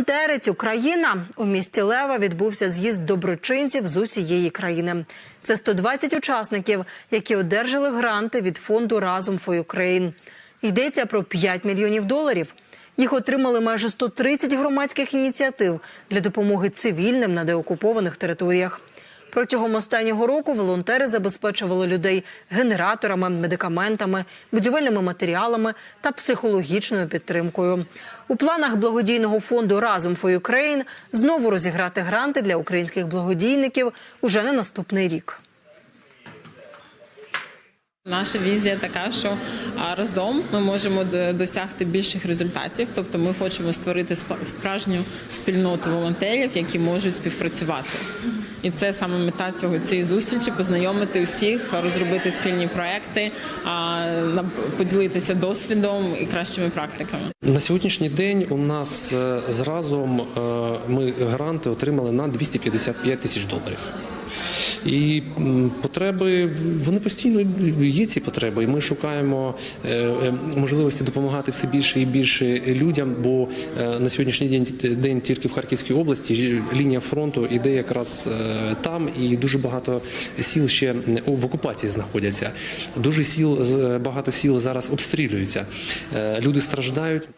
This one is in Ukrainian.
Волонтерить Україна у місті Лева відбувся з'їзд доброчинців з усієї країни. Це 120 учасників, які одержали гранти від фонду Разом for Ukraine. Йдеться про 5 мільйонів доларів. Їх отримали майже 130 громадських ініціатив для допомоги цивільним на деокупованих територіях. Протягом останнього року волонтери забезпечували людей генераторами, медикаментами, будівельними матеріалами та психологічною підтримкою. У планах благодійного фонду Разом for Ukraine знову розіграти гранти для українських благодійників уже на наступний рік. Наша візія така, що разом ми можемо досягти більших результатів. Тобто, ми хочемо створити сп- справжню спільноту волонтерів, які можуть співпрацювати. І це саме мета цього цієї зустрічі познайомити усіх, розробити спільні проекти, поділитися досвідом і кращими практиками. На сьогоднішній день у нас е, з разом е, ми гранти отримали на 255 тисяч доларів. І потреби вони постійно є ці потреби, і ми шукаємо е, е, можливості допомагати все більше і більше людям. Бо е, на сьогоднішній день тільки в Харківській області лінія фронту іде якраз там, і дуже багато сіл ще в окупації знаходяться. Дуже сіл багато сіл зараз обстрілюються. Люди страждають.